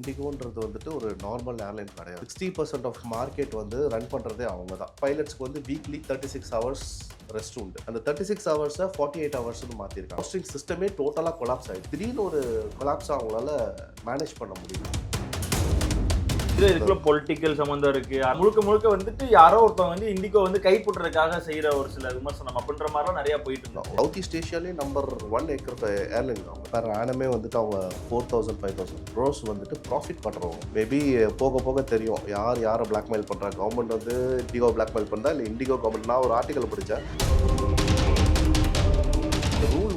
இண்டிகோன்றது வந்துட்டு ஒரு normal airline கிடையாது. சிக்ஸ்டி பர்சன்ட் ஆஃப் மார்க்கெட் வந்து ரன் பண்ணுறதே அவங்க தான் பைலட்ஸ்க்கு வந்து weekly thirty six hours rest உண்டு. அந்த தேர்ட்டி சிக்ஸ் ஹவர்ஸை ஃபார்ட்டி எயிட் ஹவர்ஸ்னு மாற்றிருக்காங்க ஹோஸ்டிங் சிஸ்டமே டோட்டலாக கொலாப்ஸ் ஆகிடுது திடீர்னு ஒரு கொலாப்ஸ் அவங்களால மேனேஜ் பண்ண முடியும் இது இதுக்குள்ள பொலிட்டிக்கல் சம்மந்தம் இருக்கு. முழுக்க முழுக்க வந்துட்டு யாரோ ஒருத்தவங்க வந்து இண்டிகோ வந்து கைப்பற்றுறதுக்காக செய்யற ஒரு சில விமர்சனம் அப்படின்ற மாதிரிலாம் நிறைய போயிட்டு இருந்தோம் சவுத் ஈஸ்ட் ஏஷியாலே நம்பர் ஒன் ஏக்கர் ஏர்லைன் அவங்க. வேறு ஆனமே வந்துட்டு அவங்க four thousand five thousand crores வந்துட்டு ப்ராஃபிட் பண்ணுறவங்க மேபி போக போக தெரியும். யார் யாரை பிளாக்மெயில் பண்ணுறாங்க கவர்மெண்ட் வந்து இண்டிகோ பிளாக்மெயில் பண்ணுறா இல்லை இண்டிகோ கவர்மெண்ட் நான் ஒரு ஆர்டிக்கல் படித்தேன்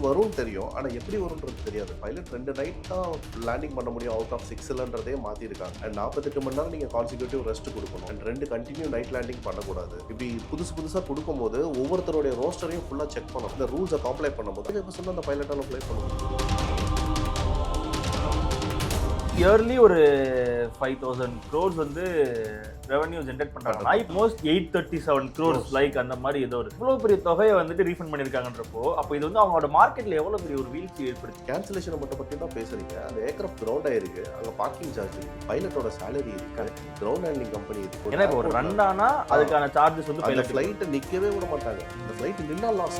வரும்னு தெரியும். ஆனால் எப்படி வரும்ன்றது தெரியாது. பைலட் ரெண்டு நைட் தான் லேண்டிங் பண்ண முடியும். அவுட் ஆஃப் சிக்ஸ்லன்றதே மாற்றிருக்காங்க அண்ட் நாற்பத்தெட்டு மணி நேரம் நீங்கள் கான்சிக்யூட்டிவ் ரெஸ்ட் கொடுக்கணும். அண்ட் ரெண்டு கண்டினியூ நைட் லேண்டிங் பண்ணக்கூடாது. இப்படி புதுசு புதுசாக கொடுக்கும்போது ஒவ்வொருத்தருடைய ரோஸ்டரையும் ஃபுல்லாக செக் பண்ணணும். இந்த ரூல்ஸை காம்ப்ளை பண்ணும்போது இப்போ சொன்ன அந்த பைலட்டால் அப்ளை பண்ணணும் இயர்லி ஒரு ஃபைவ் தௌசண்ட் க்ரோர்ஸ் வந்து ரெவன்யூ ஜென்ரேட் பண்றாங்கன்னா most eight thirty seven crores like அந்த மாதிரி ஏதோ ஒரு இவ்வளோ பெரிய தொகையை வந்துட்டு ரீஃபண்ட் பண்ணியிருக்காங்கன்றப்போ அப்போ இது வந்து அவங்களோட மார்க்கெட்ல எவ்வளோ பெரிய ஒரு வீழ்ச்சி ஏற்படுத்தி கேன்சலேஷனை மட்டும் பற்றி தான் பேசுறீங்க. அந்த ஏர்க்ராஃப்ட் கிரவுண்ட் ஆயிருக்கு அங்கே பார்க்கிங் சார்ஜ் பைலட்டோட சேலரி இருக்கு. கிரவுண்ட் ஹேண்ட்லிங் கம்பெனி இருக்கு ஏன்னா இப்போ ஒரு ரன் ஆனா அதுக்கான சார்ஜஸ் வந்து ஃப்ளைட்டை நிற்கவே விட மாட்டாங்க. அந்த ஃப்ளைட் நின்னா லாஸ்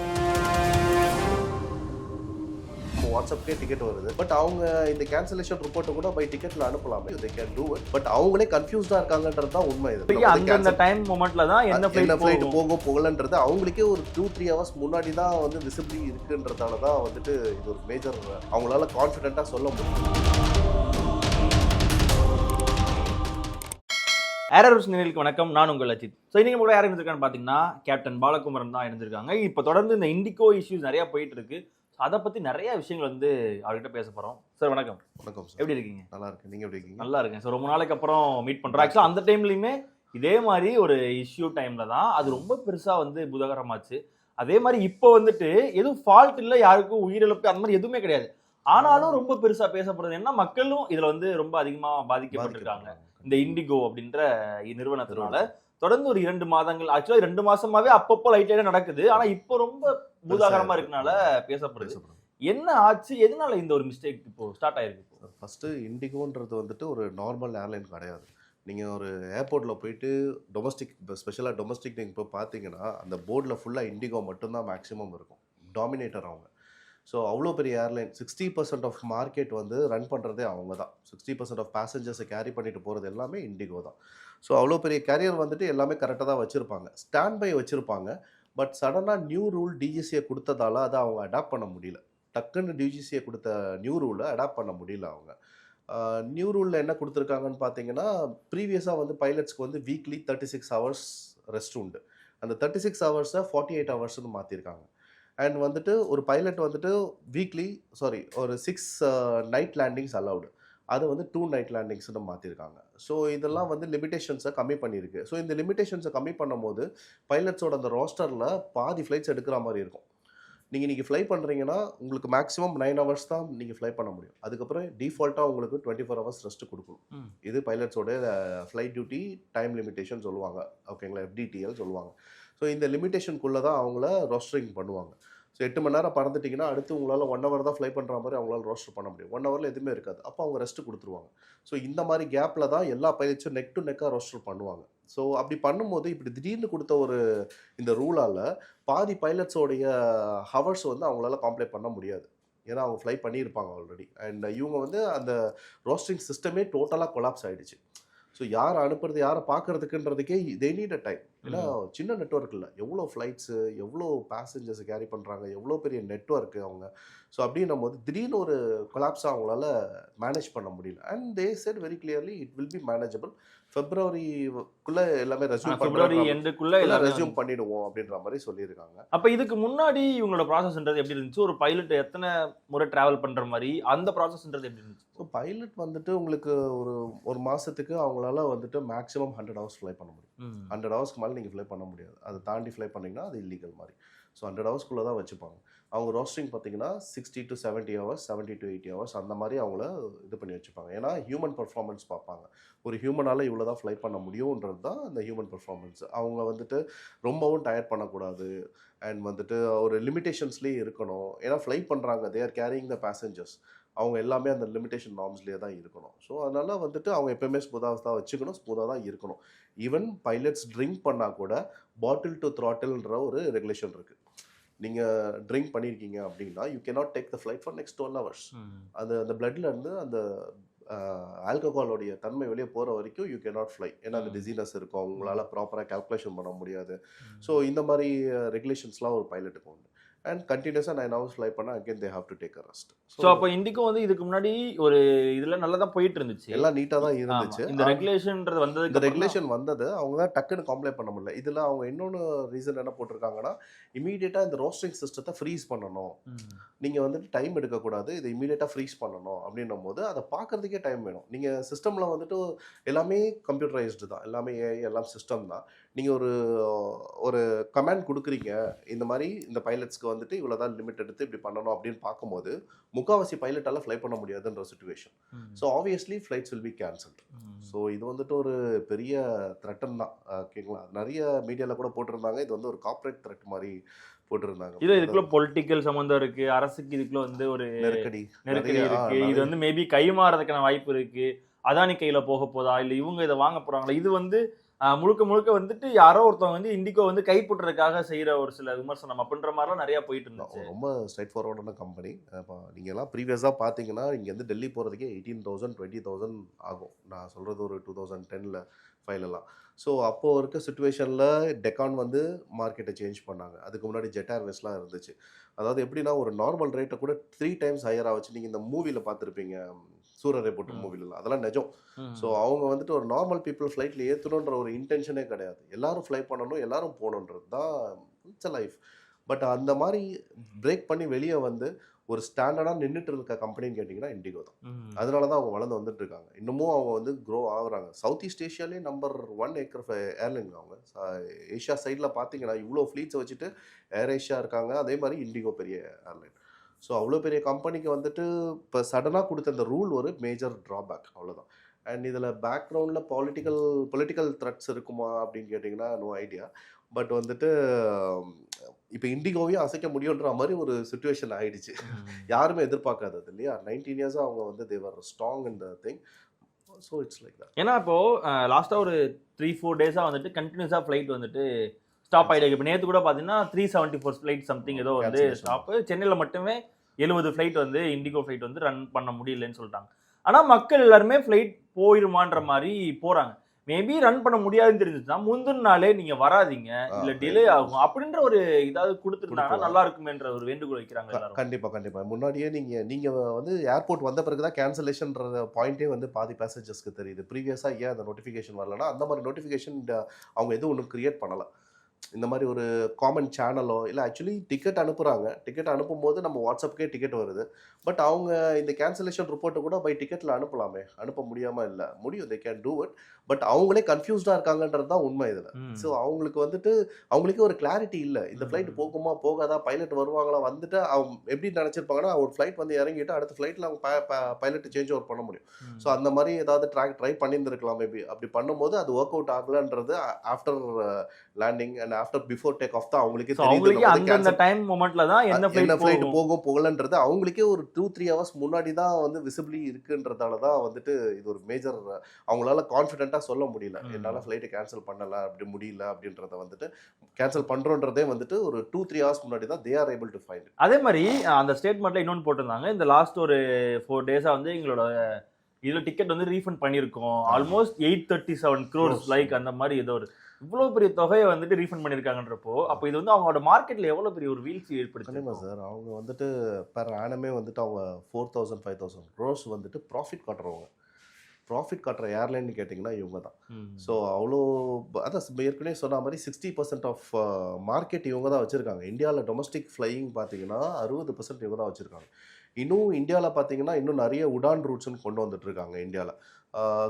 வாட்ஸ்அப்கே டிக்கெட் வருது. பட் அவங்க இந்த கேன்சலேஷன் ரிப்போர்ட்டை கூட பை டிக்கெட்ல அனுப்பலாமே. They can do it but அவங்களே கன்ஃபியூஸ்டா இருக்காங்கன்றது தான் உண்மை. இது இப்ப அந்தந்த டைம் மொமெண்ட்ல தான் என்ன ஃபிளைட் போகும்? போகும் போகலன்றது அவங்களுக்கே ஒரு டூ த்ரீ ஹவர்ஸ் முன்னாடி தான் வந்து விசிபிளி இருக்குன்றதால தான் வந்துட்டு இது ஒரு மேஜர் அவங்களால கான்ஃபிடென்ட்டாக சொல்ல முடியும். ஏரர்ஸ் நிலைக்கு வணக்கம். நான் உங்கள் அஜித். ஸோ இன்னைக்கு கூட யார் இருந்திருக்கான்னு பார்த்தீங்கன்னா கேப்டன் பாலகுமரன் தான் இருந்திருக்காங்க. இப்போ தொடர்ந்து இந்த இண்டிகோ இஷ்யூஸ் நிறைய போயிட்டு இருக்கு. அதை பத்தி நிறைய விஷயங்கள் வந்து அவர்கிட்ட பேச போறோம். சார் வணக்கம். வணக்கம் சார் எப்படி இருக்கீங்க? நல்லா இருக்கு நீங்க எப்படி இருக்கீங்க? நல்லா இருக்கேன் ஸோ ரொம்ப நாளைக்கு அப்புறம் மீட் பண்றோம். ஆக்சுவலாக அந்த டைம்லயுமே இதே மாதிரி ஒரு இஷ்யூ டைம்ல தான் அது ரொம்ப பெருசா வந்து புதகரமாச்சு. அதே மாதிரி இப்போ வந்துட்டு எதுவும் ஃபால்ட் இல்லை யாருக்கும் உயிரிழப்பு அந்த மாதிரி எதுவுமே கிடையாது. ஆனாலும் ரொம்ப பெருசா பேசப்படுறது என்ன மக்களும் இதுல வந்து ரொம்ப அதிகமா பாதிக்கப்பட்டிருக்காங்க. இந்த இண்டிகோ அப்படின்ற நிறுவனத்தினால. தொடர்ந்து ஒரு இரண்டு மாதங்கள். ஆக்சுவலா ரெண்டு மாசமாவே அப்பப்போ லைட் லைட்டா நடக்குது. ஆனா இப்போ ரொம்ப பூதாகரமா இருக்கனால பேசப்படுது. என்ன ஆச்சு? எதனால இந்த ஒரு மிஸ்டேக் இப்போ ஸ்டார்ட் ஆயிருக்கு ஃபஸ்ட்டு இண்டிகோன்றது வந்துட்டு ஒரு நார்மல் ஏர்லைன் கிடையாது. நீங்கள் ஒரு ஏர்போர்ட்டில் போயிட்டு டொமஸ்டிக் ஸ்பெஷலாக டொமஸ்டிக் நீங்கள் இப்போ பார்த்தீங்கன்னா அந்த போர்டில் ஃபுல்லாக இண்டிகோ மட்டும்தான் மேக்ஸிமம் இருக்கும். டாமினேட்டர் அவங்க. ஸோ அவ்வளோ பெரிய airline sixty percent of market வந்து ரன் பண்ணுறதே அவங்க தான் சிக்ஸ்டி பர்சன்ட் ஆஃப் பேசஞ்சர்ஸை கேரி பண்ணிட்டு போகிறது எல்லாமே இண்டிகோ தான். ஸோ அவ்வளோ பெரிய கேரியர் வந்துட்டு எல்லாமே கரெக்டாக தான் வச்சுருப்பாங்க. ஸ்டாண்ட் பை வச்சுருப்பாங்க. பட் சடனாக நியூ ரூல் டிஜிசியை கொடுத்ததால அதை அவங்க அடாப்ட் பண்ண முடியல. டக்குன்னு டிஜிசியை கொடுத்த நியூ ரூலை அடாப்ட் பண்ண முடியல அவங்க. நியூ ரூலில் என்ன கொடுத்துருக்காங்கன்னு பார்த்தீங்கன்னா ப்ரீவியஸாக வந்து பைலட்ஸ்க்கு வந்து weekly thirty six hours rest உண்டு. அந்த தேர்ட்டி சிக்ஸ் ஹவர்ஸை ஃபார்ட்டி எயிட் ஹவர்ஸ்னு மாற்றிருக்காங்க அண்ட் வந்துட்டு ஒரு பைலட் வந்துட்டு வீக்லி சாரி ஒரு சிக்ஸ் நைட் லேண்டிங்ஸ் அலவுடு அது வந்து டூ நைட் லேண்டிங்ஸ்னு மாற்றிருக்காங்க ஸோ இதெல்லாம் வந்து லிமிடேஷன்ஸை கம்மி பண்ணியிருக்கு ஸோ இந்த லிமிடேஷன்ஸை கம்மி பண்ணும்போது பைலட்ஸோட அந்த ரோஸ்டரில் பாதி ஃப்ளைட்ஸ் எடுக்கிற மாதிரி இருக்கும். நீங்கள் இன்றைக்கி ஃப்ளை பண்ணுறீங்கன்னா உங்களுக்கு மேக்ஸிமம் நைன் ஹவர்ஸ் தான் நீங்கள் ஃப்ளை பண்ண முடியும். அதுக்கப்புறம் டிஃபால்ட்டாக உங்களுக்கு டுவெண்ட்டி ஃபோர் ஹவர்ஸ் ரெஸ்ட் கொடுக்கணும். இது பைலட்ஸோட ஃப்ளைட் டியூட்டி டைம் லிமிடேஷன் சொல்லுவாங்க. ஓகேங்களா எஃப்டிடிஎல் சொல்லுவாங்க. ஸோ இந்த லிமிடேஷனுக்குள்ளே தான் அவங்கள ரோஸ்டரிங் பண்ணுவாங்க. ஸோ எட்டு மணி நேரம் பறந்துட்டிங்கன்னா அடுத்து உங்களால் ஒன் ஹவர் தான் ஃப்ளை பண்ணுற மாதிரி அவங்களால ரோஸ்டர் பண்ண முடியும். ஒன் ஹவரில் எதுவுமே இருக்காது. அப்போ அவங்க ரெஸ்ட் கொடுத்துருவாங்க. ஸோ இந்த மாதிரி கேப்பில் தான் எல்லா பயிற்சியும் நெக் டு நெக்காக ரோஸ்டர் பண்ணுவாங்க. ஸோ அப்படி பண்ணும்போது இப்படி திடீர்னு கொடுத்த ஒரு இந்த ரூலால் பாதி பைலட்ஸோடைய ஹவர்ஸ் வந்து அவங்களால காம்ப்ளைண்ட் பண்ண முடியாது. ஏன்னா அவங்க ஃப்ளை பண்ணியிருப்பாங்க ஆல்ரெடி அண்ட் இவங்க வந்து அந்த ரோஸ்டிங் சிஸ்டமே டோட்டலாக கொலாப்ஸ் ஆகிடுச்சு ஸோ யார் அனுப்புறது யாரை பார்க்கறதுக்குன்றதுக்கே தே நீட் அ டைம் ஏன்னா சின்ன நெட்ஒர்க் இல்லை. எவ்வளோ ஃப்ளைட்ஸு எவ்வளோ பேசஞ்சர்ஸ் கேரி பண்ணுறாங்க எவ்வளோ பெரிய நெட்ஒர்க்கு அவங்க. ஸோ அப்படின்னும் போது திடீர்னு ஒரு கொலாப்ஸாக அவங்களால மேனேஜ் பண்ண முடியல. And they said very clearly it will be manageable ஃபெப்ரவரிக்குள்ளே எல்லாமே ரெஸ்யூம் பிப்ரவரி எண்டுக்குள்ள எல்லாம் ரெஸ்யூம் பண்ணிடுவோம் அப்படின்ற மாதிரி சொல்லியிருக்காங்க. அப்ப இதுக்கு முன்னாடி இவங்களோட ப்ராசஸ்ன்றது எப்படி இருந்துச்சு? ஒரு பைலட் எத்தனை முறை டிராவல் பண்ற மாதிரி அந்த ப்ராசஸ்ன்றது எப்படி இருந்துச்சு? ஸோ பைலட் வந்துட்டு உங்களுக்கு ஒரு ஒரு மாதத்துக்கு அவங்களால வந்துட்டு மேக்ஸிமம் ஹண்ட்ரட் ஹவர்ஸ் ஃப்ளை பண்ண முடியும். ஹண்ட்ரட் ஹவர்ஸ்க்கு மேலே நீங்கள் ஃப்ளை பண்ண முடியாது. அதை தாண்டி ஃப்ளை பண்ணிங்கன்னா அது இல்லீகல் மாதிரி. ஸோ ஹண்ட்ரட் ஹவர்ஸ்க்குள்ளே தான் வச்சுப்பாங்க. அவங்க ரோஸ்டிங் பார்த்தீங்கன்னா sixty to seventy hours seventy to eighty hours அந்த மாதிரி அவங்கள இது பண்ணி வச்சுப்பாங்க. ஏன்னா ஹியூமன் பர்ஃபார்மன்ஸ் பார்ப்பாங்க. ஒரு ஹியூமனால் இவ்வளோ தான் ஃப்ளை பண்ண முடியுன்றது தான் அந்த ஹியூமன் பர்ஃபார்மன்ஸ் அவங்க வந்துட்டு ரொம்பவும் டயர் பண்ணக்கூடாது. அண்ட் வந்துட்டு ஒரு லிமிடேஷன்ஸ்லேயே இருக்கணும். ஏன்னா ஃப்ளை பண்ணுறாங்க they are carrying the passengers அவங்க எல்லாமே அந்த லிமிடேஷன் நார்ம்ஸ்லேயே தான் இருக்கணும். ஸோ அதனால் வந்துட்டு அவங்க எப்பயுமே ஸ்மூத்தாக தான் வச்சுக்கணும். ஸ்பூதாக தான் இருக்கணும். ஈவன் பைலட்ஸ் ட்ரிங்க் பண்ணால் கூட பாட்டில் டு த்ராட்டில்ன்ற ஒரு ரெகுலேஷன் இருக்குது நீங்கள் ட்ரிங்க் பண்ணியிருக்கீங்க அப்படின்னா you cannot take the flight for next twelve hours அது அந்த bloodல இருந்து அந்த ஆல்கஹாலோடைய தன்மை வெளியே போகிற வரைக்கும் யூ cannot ஃப்ளை ஏன்னா அந்த. டிசீனஸ் இருக்கும். உங்களால் ப்ராப்பராக கால்குலேஷன் பண்ண முடியாது. ஸோ இந்த மாதிரி ரெகுலேஷன்ஸ்லாம் ஒரு பைலட்டுக்கு உண்டு. அண்ட் கண்டினியூஸாக நைன் ஹவர்ஸ் ஃப்ளை பண்ணால் again they have to take a rest so அப்போ இண்டிகோ வந்து இதுக்கு முன்னாடி ஒரு இதுல நல்லா தான் போயிட்டு இருந்துச்சு. எல்லாம் நீட்டாக தான். இருந்துச்சு. இந்த ரெகுலேஷன்ன்றது வந்ததுக்கு இந்த ரெகுலேஷன் வந்தது. அவங்க தான் டக்குன்னு காம்ப்ளை பண்ண முடியல. இதில் அவங்க இன்னொன்று ரீசன் என்ன போட்டிருக்காங்கன்னா இமீடியட்டாக இந்த ரோஸ்டிங் சிஸ்டத்தை ஃப்ரீஸ் பண்ணணும். நீங்கள் வந்துட்டு டைம் எடுக்கக்கூடாது. இதை இமீடியட்டாக ஃப்ரீஸ் பண்ணணும் அப்படின்னும் போது அதை பார்க்கறதுக்கே டைம் வேணும். நீங்கள் சிஸ்டமில் வந்துட்டு எல்லாமே கம்ப்யூட்டரைஸ்டு தான். எல்லாமே AI, எல்லாம் சிஸ்டம் தான். நீங்கள் ஒரு ஒரு கமாண்ட் கொடுக்குறீங்க இந்த மாதிரி இந்த பைலட்ஸ்க்கு வந்துட்டு இவ்வளோ தான் லிமிட் எடுத்து இப்படி பண்ணணும் அப்படின்னு பார்க்கும்போது முக்காவாசி பைலட்டால் ஃப்ளை பண்ண முடியாதுன்ற situation. So obviously flights will be cancelled. So இது வந்துட்டு ஒரு பெரிய த்ரெட்டன் தான். ஓகேங்களா நிறைய மீடியாவில் கூட போட்டிருந்தாங்க. இது வந்து ஒரு கார்ப்பரேட் த்ரெட் மாதிரி போட்டிருந்தாங்க. இது இதுக்குள்ள பொலிட்டிக்கல் சம்பந்தம் இருக்கு. அரசுக்கு இதுக்குள்ள வந்து ஒரு நெருக்கடி. நெருக்கடி இருக்கு. இது வந்து மேபி கைமாறதுக்கான வாய்ப்பு இருக்கு. அதானி கையில போக போதா? இல்ல இவங்க இதை வாங்க போறாங்களா? இது வந்து முழுக்க முழுக்க வந்துட்டு யாரோ ஒருத்தவங்க வந்து இண்டிகோ வந்து கைப்பற்றுறதுக்காக செய்யற ஒரு சில விமர்சனம் அப்படின்ற மாதிரிலாம் நிறைய போயிட்டு இருந்துச்சு. ரொம்ப ஸ்ட்ரைட் ஃபார்வர்டான கம்பெனி இப்போ நீங்கள் எல்லாம் ப்ரீவியஸாக பார்த்தீங்கன்னா இங்கேருந்து டெல்லி போகிறதுக்கே எயிட்டீன் தௌசண்ட் டுவெண்ட்டி தௌசண்ட் ஆகும். நான் சொல்கிறது ஒரு டூ தௌசண்ட் டெனில் ஃபைலெல்லாம் ஸோ அப்போது இருக்க சுச்சுவேஷனில் டெக்கான் வந்து மார்க்கெட்டை சேஞ்ச் பண்ணாங்க. அதுக்கு முன்னாடி ஜெட் ஏர்வேஸ்லாம் இருந்துச்சு. அதாவது எப்படின்னா ஒரு நார்மல் ரேட்டை கூட த்ரீ டைம்ஸ் ஹையராக வச்சு நீங்கள் இந்த மூவியில் பார்த்துருப்பீங்க. சூரரை போட்டு. மூவிலலாம் அதெல்லாம் நிஜம். ஸோ அவங்க வந்துட்டு ஒரு நார்மல் பீப்புள் ஃப்ளைட்டில் ஏற்றணுன்ற ஒரு இன்டென்ஷனே கிடையாது. எல்லாரும் ஃப்ளை பண்ணணும் எல்லாரும் போகணுன்றது தான் இட்ஸ் லைஃப் பட் அந்த மாதிரி பிரேக் பண்ணி வெளியே வந்து ஒரு ஸ்டாண்டர்டாக நின்றுட்டு இருக்க கம்பெனின்னு கேட்டிங்கன்னா இண்டிகோ தான். அதனால தான் அவங்க வளர்ந்து வந்துட்டு இருக்காங்க. இன்னமும் அவங்க வந்து க்ரோ ஆகுறாங்க. சவுத் ஈஸ்ட் ஏஷியாலே நம்பர் ஒன் ஏக்கர் ஏர்லைன் அவங்க. ஏஷியா சைடில் பார்த்தீங்கன்னா இவ்வளோ ஃப்ளீட்ஸை வச்சுட்டு ஏர் ஏஷியா இருக்காங்க. அதே மாதிரி இண்டிகோ பெரிய ஏர்லைன் ஸோ அவ்வளோ பெரிய கம்பெனிக்கு வந்துட்டு இப்போ சடனாக கொடுத்த இந்த ரூல் ஒரு மேஜர் ட்ராபேக் அவ்வளோதான் அண்ட் இதில் பேக்ரவுண்டில் பொலிட்டிக்கல் பொலிட்டிக்கல் த்ரெட்ஸ் இருக்குமா அப்படின்னு கேட்டிங்கன்னா நோ ஐடியா பட் வந்துட்டு இப்போ இண்டிகோவையும் அசைக்க முடியுன்ற மாதிரி ஒரு சுச்சுவேஷன் ஆயிடுச்சு. யாருமே எதிர்பார்க்காதது இல்லையா? நைன்டீன் இயர்ஸாக அவங்க வந்து they were strong in the thing so it's like that ஏன்னா இப்போ லாஸ்டா ஒரு த்ரீ ஃபோர் டேஸா வந்துட்டு கண்டினியூஸா ஃபிளைட் வந்துட்டு ஸ்டாப் ஆயிடுது இப்போ நேத்து கூட பாத்தீங்கன்னா three seventy four flight something ஏதோ வந்து Cancellation. ஸ்டாப் சென்னையில மட்டுமே எழுபது ஃபிளைட் வந்து இண்டிகோ ஃபிளைட் வந்து ரன் பண்ண முடியலன்னு சொல்லிட்டாங்க. ஆனா மக்கள் எல்லாருமே ஃபிளைட் போயிருமான்ற மாதிரி போறாங்க. மேபி ரன் பண்ண முடியாதுன்னு தெரிஞ்சுச்சுன்னா முந்தின நாளே நீங்க வராதீங்க. இல்ல டிலே. ஆகும். அப்படின்ற ஒரு இதாவது கொடுத்துருந்தாங்கன்னா. நல்லா இருக்குமேன்ற ஒரு வேண்டுகோள் வைக்கிறாங்க எல்லாரும். கண்டிப்பாக கண்டிப்பாக முன்னாடியே நீங்கள் நீங்கள் வந்து ஏர்போர்ட் வந்த பிறகு தான் கேன்சலேஷன்ற பாயிண்டே வந்து பாதி பேசஞ்சர்ஸ்க்கு தெரியுது. ப்ரீவியஸாக ஏன் அந்த நோட்டிஃபிகேஷன் வரலன்னா அந்த மாதிரி நோட்டிஃபிகேஷன் அவங்க எதுவும் ஒன்றும் கிரியேட் பண்ணலை. இந்த மாதிரி ஒரு காமன் சேனலோ இல்லை ஆக்சுவலி டிக்கெட் அனுப்புகிறாங்க டிக்கெட் அனுப்பும்போது நம்ம வாட்ஸ்அப்புக்கே டிக்கெட் வருது. பட் அவங்க இந்த கேன்சலேஷன் ரிப்போர்ட்டை கூட பை டிக்கெட்டில் அனுப்பலாமே. அனுப்ப முடியாமல் இல்லை. முடியும். They can do it but அவங்களே கன்ஃபியூஸ்டாக இருக்காங்கன்றது தான் உண்மை இதில். ஸோ அவங்களுக்கு வந்துட்டு அவங்களுக்கே ஒரு கிளாரிட்டி இல்லை. இந்த. ஃப்ளைட் போகுமா போகாதா பைலட் வருவாங்களா வந்துட்டு அவங்க எப்படி நினச்சிருப்பாங்கன்னா ஒரு ஃப்ளைட் வந்து இறங்கிட்டு அடுத்த ஃப்ளைட்டில் அவங்க பைலட் சேஞ்ச் ஓவர் பண்ண முடியும். ஸோ அந்த மாதிரி ஏதாவது ட்ராக் ட்ரை பண்ணியிருந்திருக்கலாம் மேபி அப்படி பண்ணும்போது அது work out ஆகலன்றது after landing and after before take off தான் அவங்களுக்கே அவங்களுக்கே அந்தந்த டைம் மொமெண்ட்ல தான் என்ன ஃபிளைட் போகும்? போகலன்றது அவங்களுக்கே ஒரு டூ த்ரீ ஹவர்ஸ் முன்னாடி தான் வந்து விசிபிளி இருக்குன்றதால தான் வந்துட்டு இது ஒரு மேஜர் அவங்களால கான்ஃபிடென்ட்டாக சொல்ல முடியல. என்னால் ஃப்ளைட்டை கேன்சல் பண்ணல அப்படி முடியல அப்படின்றத வந்துட்டு கேன்சல் பண்ணுறோன்றதே வந்துட்டு ஒரு டூ த்ரீ ஹவர்ஸ் முன்னாடி தான் they are able to find அதே மாதிரி அந்த ஸ்டேட்மெண்ட்ல இன்னொன்று போட்டிருந்தாங்க. இந்த லாஸ்ட் ஒரு ஃபோர் டேஸா வந்து எங்களோட இதுல டிக்கெட் வந்து ரீஃபண்ட் பண்ணியிருக்கோம். Almost eight thirty seven crores. Like அந்த மாதிரி ஏதோ ஒரு இவ்வளவு பெரிய தொகையை வந்துட்டு ரீஃபண்ட் பண்ணியிருக்காங்கன்றப்போ அப்போ இது வந்து அவங்களோட மார்க்கெட்ல எவ்வளவு பெரிய ஒரு வீழ்ச்சி ஏற்படுத்தி சார் அவங்க வந்துட்டு பெர் ஆனமே வந்துட்டு அவங்க four thousand five thousand crores வந்துட்டு ப்ராஃபிட் காட்டுறவங்க. ப்ராஃபிட் காட்டுற ஏர்லைன்னு கேட்டிங்கன்னா இவங்க தான் ஸோ அவ்வளோ அதான் ஏற்கனவே சொன்ன மாதிரி சிக்ஸ்டி பர்சன்ட் ஆஃப் மார்க்கெட் இவங்க தான் வச்சுருக்காங்க. இந்தியாவில் டொமஸ்டிக் ஃப்ளையிங் பார்த்தீங்கன்னா அறுபது பர்சன்ட் இவங்க தான் வச்சுருக்காங்க. இன்னும் இந்தியாவில் பார்த்தீங்கன்னா இன்னும் நிறைய உடான் ரூட்ஸ்னு கொண்டு வந்துட்டுருக்காங்க இந்தியாவில்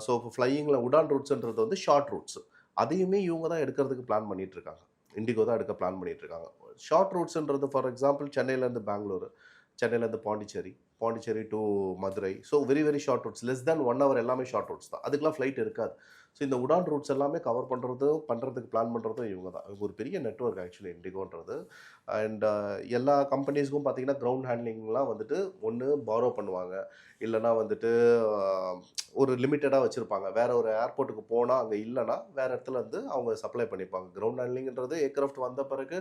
ஸோ இப்போ ஃப்ளையிங்கில் உடான் ரூட்ஸ்ன்றது வந்து ஷார்ட் ரூட்ஸ் அதையுமே இவங்க தான் எடுக்கிறதுக்கு பிளான் பண்ணிகிட்ருக்காங்க இருக்காங்க. இண்டிகோ தான் எடுக்க பிளான் பண்ணிகிட்டு இருக்காங்க. ஷார்ட் ரூட்ஸ்ன்றது ஃபார் எக்ஸாம்பிள் சென்னையிலேருந்து பெங்களூர் சென்னையிலேருந்து Pondicherry Pondicherry to Madurai. So very very short routes less than one hour எல்லாமே ஷார்ட் ரூட்ஸ் தான். அதுக்கெலாம் ஃப்ளைட் இருக்காது. ஸோ இந்த உடான் ரூட்ஸ் எல்லாமே கவர் பண்ணுறதும் பண்ணுறதுக்கு பிளான் பண்ணுறதும் இவங்க தான். இவங்க ஒரு பெரிய நெட்ஒர்க் ஆக்சுவலி இண்டிகோன்றது. அண்ட் எல்லா கம்பெனிஸ்க்கும் பார்த்தீங்கன்னா கிரவுண்ட் ஹேண்ட்லிங்லாம் வந்துட்டு ஒன்று பாரோ பண்ணுவாங்க. இல்லைனா வந்துட்டு ஒரு லிமிட்டடாக வச்சுருப்பாங்க. வேறு ஒரு ஏர்போர்ட்டுக்கு போனால் அங்கே இல்லைனா வேறு இடத்துல வந்து அவங்க சப்ளை பண்ணிப்பாங்க. கிரவுண்ட் ஹேண்ட்லிங்கிறது ஏர்க்ராஃப்ட் வந்த பிறகு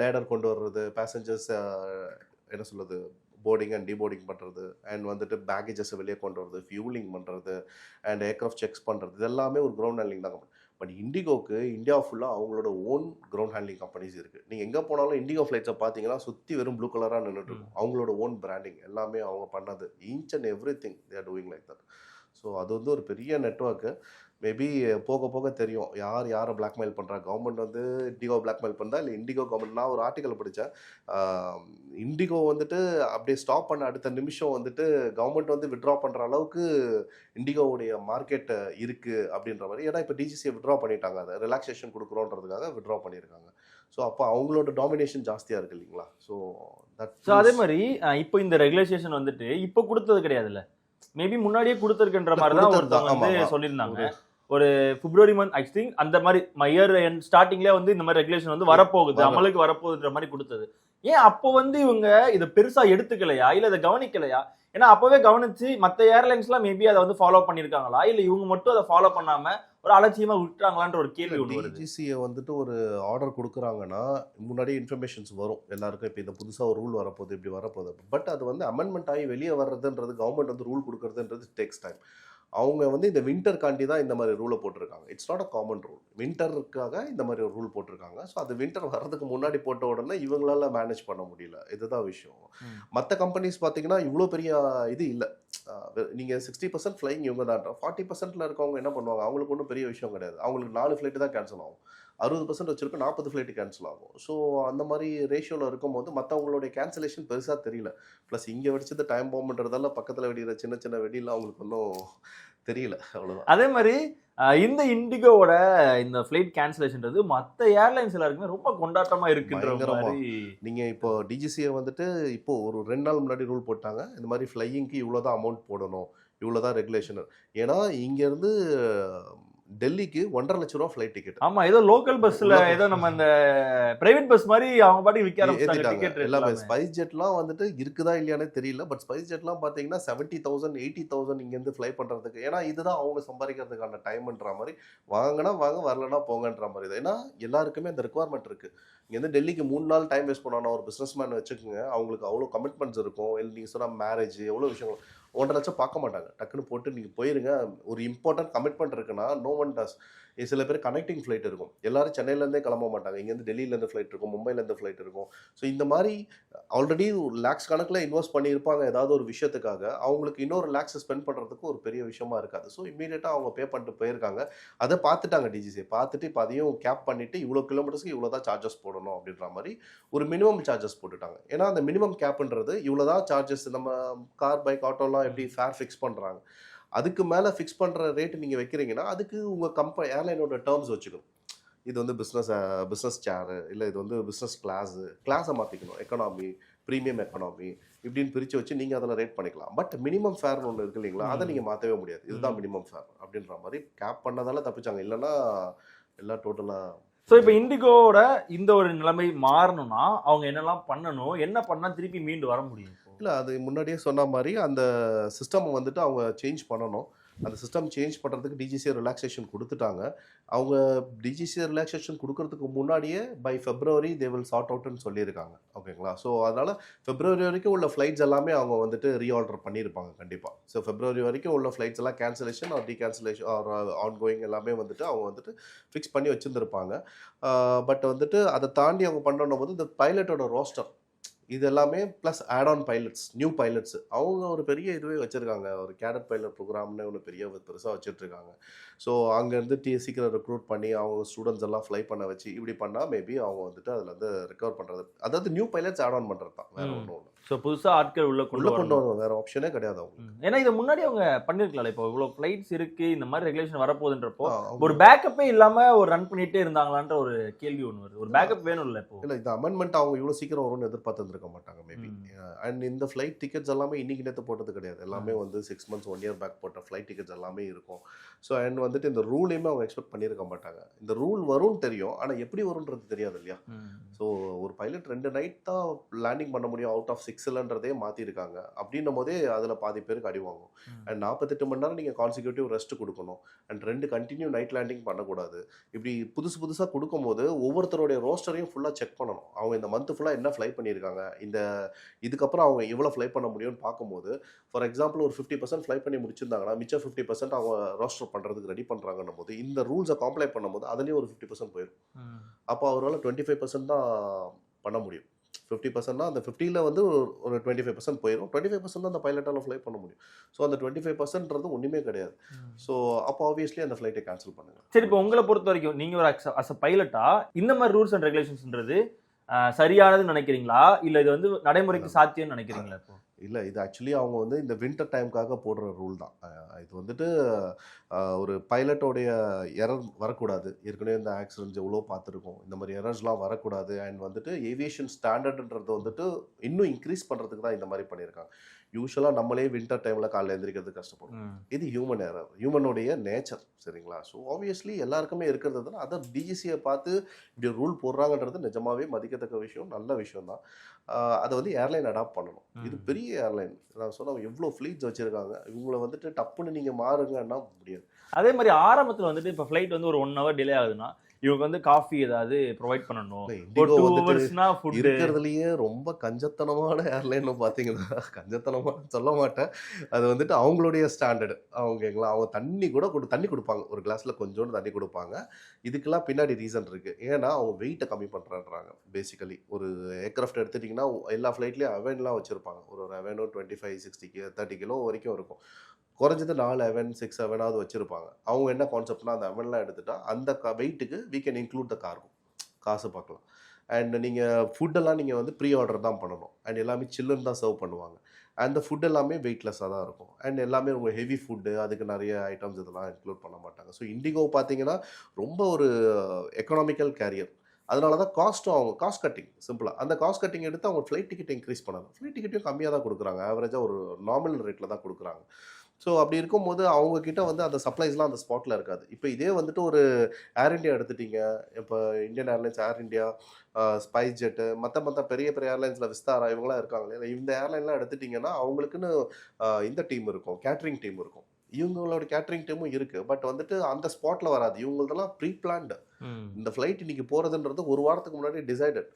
லேடர் கொண்டு வர்றது பேசஞ்சர்ஸ் என்ன சொல்லுது போர்டிங் அண்ட் டிபோர்டிங் பண்ணுறது அண்ட் வந்துட்டு பேக்கேஜஸை வெளியே கொண்டு வரது ஃபியூலிங் பண்ணுறது அண்ட் ஏர்க்ராஃப்ட் செக்ஸ் பண்ணுறது இது எல்லாமே ஒரு கிரவுண்ட் ஹேண்ட்லிங் தான் பட் இண்டிகோக்கு இந்தியா ஃபுல்லாக அவங்களோட ஓன் கிரவுண்ட் ஹேண்ட்லிங் கம்பெனிஸ் இருக்குது நீங்கள் எங்கே போனாலும் இண்டிகோ ஃப்ளைட்ஸை பார்த்தீங்கன்னா சுற்றி வெறும் ப்ளூ கலராக நின்றுட்டு இருக்கும். அவங்களோட ஓன் பிராண்டிங் எல்லாமே அவங்க பண்ணது. Each and every thing they're doing like that so அது வந்து ஒரு பெரிய நெட்ஒர்க்கு மேபி போக போக தெரியும். யார் யாரை பிளாக்மெயில் பண்ணுறா கவர்மெண்ட் வந்து இண்டிகோ பிளாக்மெயில் பண்ணுறா இல்லை இண்டிகோ கவர்மெண்ட் நான் ஒரு ஆர்டிக்கல் படித்தேன் இண்டிகோ வந்துட்டு அப்படியே ஸ்டாப் பண்ண அடுத்த நிமிஷம் வந்துட்டு கவர்மெண்ட் வந்து விட்ரா பண்ணுற அளவுக்கு இண்டிகோவுடைய மார்க்கெட் இருக்குது அப்படின்ற மாதிரி. ஏன்னா இப்போ டிஜிசியை விட்ரா பண்ணிட்டாங்க. அதை ரிலாக்ஸேஷன் கொடுக்குறோன்றதுக்காக விட்ரா பண்ணியிருக்காங்க. ஸோ அப்போ அவங்களோட டாமினேஷன் ஜாஸ்தியாக இருக்கு இல்லைங்களா? ஸோ ஸோ அதே மாதிரி இப்போ இந்த ரெகுலேஷன் வந்துட்டு இப்போ கொடுத்தது கிடையாதுல்ல? மேபி முன்னாடியே கொடுத்துருக்குன்ற மாதிரி தான். ஒருத்தவங்க வந்து. சொல்லியிருந்தாங்க. ஒரு பிப்ரவரி மந்த் ஐ திங்க் அந்த மாதிரி இயர் ஸ்டார்டிங்ல வந்து இந்த மாதிரி ரெகுலேஷன் வந்து வரப்போகுது. அமலுக்கு வரப்போகுதுன்ற மாதிரி கொடுத்தது. ஏன் அப்போ வந்து இவங்க இதை பெருசா எடுத்துக்கலையா? இல்ல இதை கவனிக்கலையா? ஏன்னா அப்பவே கவனிச்சு மத்த ஏர்லைன்ஸ்லாம் மேபி அதை வந்து ஃபாலோ பண்ணிருக்காங்களா இல்ல இவங்க மட்டும் அதை ஃபாலோ பண்ணாம ஒரு அலட்சியமா விட்டுறாங்களான்ற ஒரு கேள்வி ஒன்று வருது. டிஜிசியை வந்துட்டு ஒரு ஆர்டர் கொடுக்குறாங்கன்னா முன்னாடியே இன்ஃபர்மேஷன்ஸ் வரும். எல்லாருக்கும் இப்போ இந்த புதுசாக ஒரு ரூல் வரப்போகுது இப்படி வரப்போகுது. பட் அது வந்து அமெண்ட்மெண்ட் ஆகி வெளியே வர்றதுன்றது கவர்மெண்ட் வந்து ரூல் கொடுக்குறதுன்றது டேக்ஸ் டைம் அவங்க வந்து இந்த வின்டர் காண்டி தான் இந்த மாதிரி ரூலை போட்டிருக்காங்க. It's not a common rule வின்டருக்காக இந்த மாதிரி ஒரு ரூல் போட்டிருக்காங்க. ஸோ அது வின்டர் வர்றதுக்கு முன்னாடி போட்ட உடனே இவங்களால மேனேஜ் பண்ண முடியல. இதுதான் விஷயம். மற்ற கம்பெனிஸ் பார்த்தீங்கன்னா இவ்வளோ பெரிய இது இல்லை. நீங்கள் சிக்ஸ்டி பர்சன்ட் ஃப்ளைங் இவங்க தான் ஃபார்ட்டி பர்சன்ட்ல இருக்கவங்க என்ன பண்ணுவாங்க? அவங்களுக்கு ஒன்றும் பெரிய விஷயம் கிடையாது. அவங்களுக்கு நாலு ஃப்ளைட்டு தான் கேன்சல் ஆகும். அறுபது பர்சன்ட் வச்சிருக்கோம் நாற்பது ஃப்ளைட்டு கேன்சல் ஆகும். ஸோ அந்த மாதிரி ரேஷியோவில் இருக்கும்போது மற்றவங்களுடைய கேன்சலேஷன் பெருசாக தெரியல. ப்ளஸ் இங்கே வெடிச்சது டைம் பாம்புன்றதால பக்கத்தில் வெடிக்கிற சின்ன சின்ன வெடியில் அவங்களுக்கு ஒன்றும் தெரியல. அவ்வளோதான் அதே மாதிரி இந்த இண்டிகோவோட இந்த ஃபிளைட் கேன்சலேஷன்றது மத்த ஏர்லைன்ஸ் எல்லாருக்குமே ரொம்ப கொண்டாட்டமா இருக்குன்ற. மாதிரி நீங்கள் இப்போ டிஜிசியை வந்துட்டு இப்போ ஒரு ரெண்டு நாள் முன்னாடி ரூல் போட்டாங்க. இந்த மாதிரி ஃப்ளையிங்க்கு இவ்வளோ தான் அமௌண்ட் போடணும். இவ்வளோ தான் ரெகுலேஷன் ஏன்னா இங்கேருந்து டெல்லிக்கு ஒன்றரை லட்ச ரூபா ஃப்ளைட் டிக்கெட் ஆமா ஏதோ லோக்கல் பஸ்ல. ஏதோ நம்ம இந்த பிரைவேட் பஸ் மாதிரி அவங்க பாட்டுக்கு விற்க டிக்கெட் எல்லாமே ஸ்பைஸ் ஜெட்லாம் வந்துட்டு இருக்குதா இல்லையானே தெரியல. பட் ஸ்பைஸ் ஜெட்லாம் பார்த்தீங்கன்னா செவன்ட்டி தௌசண்ட் எயிட்டி தௌசண்ட் இங்கேருந்து ஃப்ளை பண்ணுறதுக்கு ஏன்னா இதுதான் அவங்க சம்பாதிக்கிறதுக்கான டைம்ன்ற மாதிரி. வாங்கினா வாங்க வரலனா போங்கன்ற மாதிரி தான். ஏன்னா எல்லாருக்குமே அந்த ரெக்குவயர்மெண்ட் இருக்குது இங்கேருந்து டெல்லிக்கு மூணு நாள் டைம் வேஸ்ட் பண்ணணும் ஒரு பிஸ்னஸ் மேன் வச்சுக்கோங்க. அவங்களுக்கு அவ்வளோ கமிட்மெண்ட்ஸ் இருக்கும். இல்லை நீங்கள் சொன்னால் மேரேஜ் எவ்வளோ விஷயங்கள். ஒன்றரை லட்சம் பார்க்க மாட்டாங்க. டக்குன்னு போட்டு நீங்கள் போயிருங்க. ஒரு இம்பார்ட்டன்ட் கமிட்மெண்ட் இருக்குன்னா நோ ஒன் டஸ் சில பேர் கனெக்டிங் ஃப்ளைட் இருக்கும். எல்லாரும் சென்னையிலேருந்தே கிளம்ப மாட்டாங்க. இங்கேருந்து டெல்லியிலேருந்து ஃப்ளைட் இருக்கும். மும்பைலேருந்து ஃப்ளைட் இருக்கும். ஸோ இந்த மாதிரி ஆல்ரெடி லேக்ஸ் கணக்கில் இன்வெஸ்ட் பண்ணியிருப்பாங்க ஏதாவது ஒரு விஷயத்துக்காக. அவங்களுக்கு இன்னொரு லேக்ஸ் ஸ்பெண்ட் பண்ணுறதுக்கு ஒரு பெரிய விஷயமா இருக்காது. ஸோ இமீடியட்டாக அவங்க பே பண்ணிட்டு போயிருக்காங்க. அதை பார்த்துட்டாங்க டிஜிசி பார்த்துட்டு இப்போ அதையும் கேப் பண்ணிவிட்டு இவ்வளோ கிலோமீட்டர்ஸ்க்கு இவ்வளோ தான் சார்ஜஸ் போடணும் அப்படின்ற மாதிரி ஒரு மினிமம் சார்ஜஸ் போட்டுட்டாங்க. ஏன்னா அந்த மினிமம் கேப்ன்றது இவ்வளோ தான் சார்ஜஸ் நம்ம கார் பைக் ஆட்டோலாம் எப்படி ஃபேர் ஃபிக்ஸ் பண்ணுறாங்க அதுக்கு மேலே ஃபிக்ஸ் பண்ணுற ரேட்டு நீங்கள் வைக்கிறீங்கன்னா அதுக்கு உங்கள் கம்ப ஏர்லைனோட டேர்ம்ஸ் வச்சுக்கணும். இது வந்து பிஸ்னஸ் பிஸ்னஸ் சேரு இல்லை இது வந்து பிஸ்னஸ் கிளாஸு கிளாஸை மாற்றிக்கணும் எக்கனாமி ப்ரீமியம் எக்கனாமி இப்படின்னு பிரித்து வச்சு நீங்கள் அதில் ரேட் பண்ணிக்கலாம். பட் மினிமம் ஃபேர்னு ஒன்று இருக்கு இல்லைங்களா? அதை நீங்கள் மாற்றவே முடியாது. இதுதான் மினிமம் ஃபேர் அப்படின்ற மாதிரி கேப் பண்ணதால தப்பிச்சாங்க. இல்லைன்னா எல்லாம் டோட்டலாக ஸோ இப்போ இண்டிகோவோட இந்த ஒரு நிலைமை மாறணும்னா அவங்க என்னெல்லாம் பண்ணணும் என்ன பண்ணா திருப்பி மீண்டு வர முடியும்? இல்லை அது முன்னாடியே சொன்ன மாதிரி அந்த சிஸ்டம் வந்துட்டு அவங்க சேஞ்ச் பண்ணணும். அந்த சிஸ்டம் சேஞ்ச் பண்ணுறதுக்கு டிஜிசிஏ ரிலாக்ஸேஷன் கொடுத்துட்டாங்க. அவங்க டிஜிசிஏ ரிலாக்ஸேஷன் கொடுக்கறதுக்கு முன்னாடியே by February they will sort அவுட்னு சொல்லியிருக்காங்க. ஓகேங்களா ஸோ அதனால் ஃபெப்ரவரி வரைக்கும் உள்ள ஃப்ளைட்ஸ் எல்லாமே அவங்க வந்துட்டு ரீஆர்டர் பண்ணியிருப்பாங்க கண்டிப்பாக ஸோ ஃபெப்ரவரி வரைக்கும் உள்ள ஃப்ளைட்ஸ் எல்லாம் cancellation or decancellation or ongoing எல்லாமே வந்துட்டு அவங்க வந்துட்டு ஃபிக்ஸ் பண்ணி வச்சுருந்துருப்பாங்க. பட் uh, வந்துட்டு அதை தாண்டி அவங்க பண்ணணும் போது இந்த பைலட்டோட ரோஸ்டர் இது எல்லாமே plus add on pilots new pilots அவங்க ஒரு பெரிய இதுவே வச்சுருக்காங்க. ஒரு கேடட் பைலட் ப்ரோக்ராம்னு ஒன்று பெரிய பெருசாக வச்சுட்ருக்காங்க ஸோ அங்கேருந்து டி சீக்கிரம் ரெக்ரூட் பண்ணி அவங்க ஸ்டூடெண்ட்ஸ் எல்லாம் ஃப்ளை பண்ண வச்சு இப்படி பண்ணால் மேபி அவங்க வந்துட்டு அதில் வந்து ரெக்கவர் பண்ணுறது அதாவது நியூ பைலட்ஸ் ஆட் ஆன் பண்ணுறது தான் வேறு. ஒன்றும் ஸோ புதுசா ஆட்கள் உள்ள கொண்டு கொண்டு வரணும். வேற ஆப்ஷனே கிடையாது அவங்க. ஏன்னா இது முன்னாடி அவங்க பண்ணிருக்கலாம்ல. இப்போ இவ்வளவு ஃபிளைட்ஸ் இருக்கு இந்த மாதிரி ரெகுலேஷன் வரப்போகுதுன்றப்போ ஒரு பேக்கப்பே இல்லாம ஒரு ரன் பண்ணிட்டே இருந்தாங்களான்ற ஒரு கேள்வி ஒண்ணு வருது. ஒரு பேக்கப் வேணும்ல இப்போ? இல்ல இந்த அமெண்ட்மெண்ட் அவங்க இவ்வளவு சீக்கிரம் வரும்னு எதிர்பார்த்துருக்க மாட்டாங்க மேபி. அண்ட் இந்த ஃப்ளைட் டிக்கெட்ஸ் எல்லாமே இன்னைக்கு நேற்று போட்டது கிடையாது. எல்லாமே வந்து six months one year back போட்ட ஃப்ளைட் டிக்கெட்ஸ் எல்லாமே இருக்கும். ஸோ அண்ட் வந்துட்டு இந்த ரூலையுமே அவங்க எக்ஸ்பெக்ட் பண்ணியிருக்க மாட்டாங்க. இந்த ரூல் வரும்னு தெரியும் ஆனா எப்படி வரும்ன்றது தெரியாது இல்லையா. ஸோ ஒரு பைலட் ரெண்டு நைட் தான் லேண்டிங் பண்ண முடியும் அவுட் ஆஃப் சிக்ஸ்லன்றதே மாற்றிருக்காங்க அப்படின்னும் போதே அதில் பாதி பேருக்கு அடி வாங்கும். ம். அண்ட் நாற்பத்தெட்டு மணி நேரம் நீங்கள் கான்சிக்யூட்டிவ் ரெஸ்ட் கொடுக்கணும். அண்ட் ரெண்டு கண்டினியூ நைட் லேண்டிங் பண்ணக்கூடாது. இப்படி புதுசு புதுசாக கொடுக்கும்போது ஒவ்வொருத்தருடைய ரோஸ்டரையும் ஃபுல்லாக செக் பண்ணணும். அவங்க இந்த மந்த் ஃபுல்லாக என்ன ஃப்ளை பண்ணியிருக்காங்க? இந்த இதுக்கப்புறம் அவங்க எவ்வளோ ஃப்ளை பண்ண முடியும்னு பார்க்கும்போது ஃபார் எக்ஸாம்பிள் ஒரு ஃபிஃப்டி பர்சன்ட் ஃப்ளை பண்ணி முடிச்சிருந்தாங்கன்னா மிச்சம் ஃபிஃப்டி பர்சன்ட் அவங்க ரோஸ்டர் பண்ணுறதுக்கு ரெடி பண்ணுறாங்கன்னும் போது இந்த ரூல்ஸை காம்ப்ளை பண்ணும்போது அதுலேயும் ஒரு ஃபிஃப்டி பர்சன்ட் போயிடும். அப்போ அவரால் டுவெண்ட்டி ஃபைவ் பர்சன்ட் தான் பண்ண முடியும். ஃபிஃப்டி பர்சன்ட்னா அந்த ஃபிஃப்டியில் வந்து ஒரு- டுவெண்ட்டி ஃபைவ் பர்சன்ட் போயிடும் டுவெண்ட்டி ஃபைவ் பர்சன்ட் அந்த பைலட்டால் ஃப்ளை பண்ண முடியும். ஸோ அந்த டுவெண்ட்டி ஃபைவ் பர்சன்ட்றது ஒன்றுமே கிடையாது. ஸோ அப்போ ஆப்வியஸ்லி அந்த ஃப்ளைட்டை கேன்சல் பண்ணுங்க. சரி இப்போ உங்களை பொறுத்த வரைக்கும் நீங்க ஒரு அஸ் அ பைலட்டா இந்த மாதிரி ரூல்ஸ் அண்ட் ரெகுலேஷன்ஸ்ன்றது சரியானதுன்னு நினைக்கிறீங்களா? இல்ல இது வந்து நடைமுறைக்கு சாத்தியம்னு நினைக்கிறீங்களா இப்போ? இல்லை இது ஆக்சுவலி அவங்க வந்து இந்த வின்டர் டைம்க்காக போடுற ரூல் தான். இது வந்துட்டு ஒரு பைலட்டோடைய எரர் வரக்கூடாது. ஏற்கனவே இந்த ஆக்சிடென்ட்ஸ் எவ்வளோ பார்த்துருக்கோம். இந்த மாதிரி எரர்ஸ்லாம் வரக்கூடாது. அண்ட் வந்துட்டு ஏவியேஷன் ஸ்டாண்டர்டுன்றது வந்துட்டு இன்னும் இன்க்ரீஸ் பண்ணுறதுக்கு தான் இந்த மாதிரி பண்ணியிருக்காங்க. யூஸ்வலாக நம்மளே வின்டர் டைமில் காலைல எந்திரிக்கிறது கஷ்டப்படும். இது ஹியூமன் எரர் ஹியூமனுடைய நேச்சர் சரிங்களா? ஸோ ஆப்வியஸ்லி எல்லாருக்குமே இருக்கிறது தான். அதை டிஜிசியை பார்த்து இப்படி ரூல் போடுறாங்கன்றது நிஜமாவே மதிக்கத்தக்க விஷயம் நல்ல விஷயம் தான். அதை வந்து ஏர்லைன் அடாப்ட் பண்ணணும். இது. பெரிய ஏர்லைன் நான் சொன்ன எவ்வளோ ஃப்ளீட்ஸ் வச்சிருக்காங்க இவங்கள வந்துட்டு டப்புன்னு நீங்கள் மாறுங்கன்னா முடியாது. அதே மாதிரி ஆரம்பத்துல வந்துட்டு இப்போ ஃப்ளைட் வந்து ஒரு ஒன் ஹவர் டிலே ஆகுதுன்னா இவங்க வந்து காஃபி ஏதாவது ப்ரொவைட் பண்ணணும். ஒரு டூ ஹவர்ஸ்னா ஃபுட் இருக்கிறதுலயே ரொம்ப கஞ்சத்தனமான ஏர்லைன் பார்த்தீங்கன்னா கஞ்சத்தனமான சொல்ல மாட்டேன். அது வந்துட்டு அவங்களுடைய ஸ்டாண்டர்டு அவங்கங்களா அவங்க தண்ணி கூட கொடு தண்ணி கொடுப்பாங்க. ஒரு கிளாஸ்ல கொஞ்சோண்டு தண்ணி கொடுப்பாங்க. இதுக்கெல்லாம் பின்னாடி ரீசன் இருக்கு. ஏன்னா அவங்க வெயிட்டை கம்மி பண்றான்றாங்க பேசிக்கலி ஒரு ஏர்கிராஃப்ட் எடுத்துட்டிங்கன்னா எல்லா ஃப்ளைட்லேயும் அவென்லாம் வச்சிருப்பாங்க. ஒரு ஒரு அவெனும் twenty five sixty thirty kilo வரைக்கும் இருக்கும். குறைஞ்சது நாலு அவன் சிக்ஸ் அவனாவது வச்சுருப்பாங்க. அவங்க என்ன கான்செப்ட்னா அந்த அவன்லாம் எடுத்துட்டா அந்த க வெயிட்டுக்கு we can include the cargo காசு பார்க்கலாம். அண்ட் நீங்கள் ஃபுட்டெல்லாம் நீங்கள் வந்து ப்ரீ ஆர்டர் தான் பண்ணணும். அண்ட் எல்லாமே சில்லுன்னு தான் சர்வ் பண்ணுவாங்க. அந்த ஃபுட் எல்லாமே வெயிட்லெஸ்ஸாக தான் இருக்கும். அண்ட் எல்லாமே உங்கள் ஹெவி ஃபுட்டு அதுக்கு நிறைய ஐட்டம்ஸ் இதெல்லாம் இன்க்ளூட் பண்ண மாட்டாங்க. ஸோ இண்டிகோ பார்த்தீங்கன்னா ரொம்ப ஒரு எக்கனாமிக்கல் கேரியர் அதனால தான் காஸ்ட்டும் அவங்க காஸ்ட் கட்டிங் சிம்பிளாக அந்த காஸ்ட் கட்டிங் எடுத்து அவங்க ஃப்ளைட் டிக்கெட் இன்க்ரீஸ் பண்ணணும். ஃப்ளைட் டிக்கெட்டையும் கம்மியாக தான் கொடுக்குறாங்க. ஆவரேஜாக ஒரு நார்மல் ரேட்டில் தான் கொடுக்குறாங்க. ஸோ அப்படி இருக்கும்போது அவங்கக்கிட்ட வந்து அந்த சப்ளைஸ்லாம் அந்த ஸ்பாட்டில் இருக்காது. இப்போ இதே வந்துட்டு ஒரு ஏர் இண்டியா எடுத்துட்டீங்க. இப்போ Indian Airlines Air India Spice Jet மற்ற மற்ற பெரிய பெரிய ஏர்லைன்ஸில் விஸ்தாரா இவங்களாம் இருக்காங்க இல்லையா? இந்த ஏர்லைன்லாம் எடுத்துட்டிங்கன்னா அவங்களுக்குன்னு இந்த டீம் இருக்கும். கேட்ரிங் டீம் இருக்கும். இவங்களோட கேட்ரிங் டீமும் இருக்குது பட் வந்துட்டு அந்த ஸ்பாட்டில் வராது. இவங்களதெல்லாம் ப்ரீ பிளான்டு இந்த ஃப்ளைட் இன்னைக்கு போகிறதுன்றது ஒரு வாரத்துக்கு முன்னாடி டிசைடட்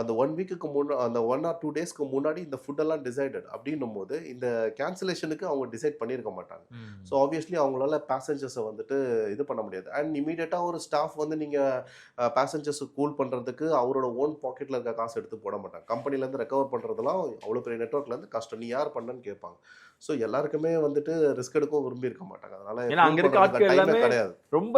அந்த ஒன் வீக்குக்கு முன்னா அந்த ஒன் ஆர் டூ டேஸ்க்கு முன்னாடி இந்த ஃபுட்டெல்லாம் டிசைடட் அப்படின்னும் போது இந்த கேன்சலேஷனுக்கு அவங்க டிசைட் பண்ணியிருக்க மாட்டாங்க. ஸோ ஆப்வியஸ்லி அவங்களால பேசஞ்சர்ஸை வந்துட்டு இது பண்ண முடியாது. அண்ட் இமீடியட்டாக ஒரு ஸ்டாஃப் வந்து நீங்கள் பேசஞ்சர்ஸை கூல் பண்ணுறதுக்கு அவரோட ஓன் பாக்கெட்டில் இருக்க காசு எடுத்து போட மாட்டாங்க. கம்பெனிலேருந்து ரெக்கவர் பண்ணுறதுலாம் அவ்வளோ பெரிய நெட்ஒர்க்லேருந்து கஷ்டம். நீ யார் பண்ணன்னு கேட்பாங்க. ஸோ எல்லாருக்குமே வந்துட்டு ரிஸ்க் எடுக்கவும் விரும்பி இருக்க மாட்டாங்க. அதனால அங்க இருக்க பண்றதுக்கு கிடையாது. ரொம்ப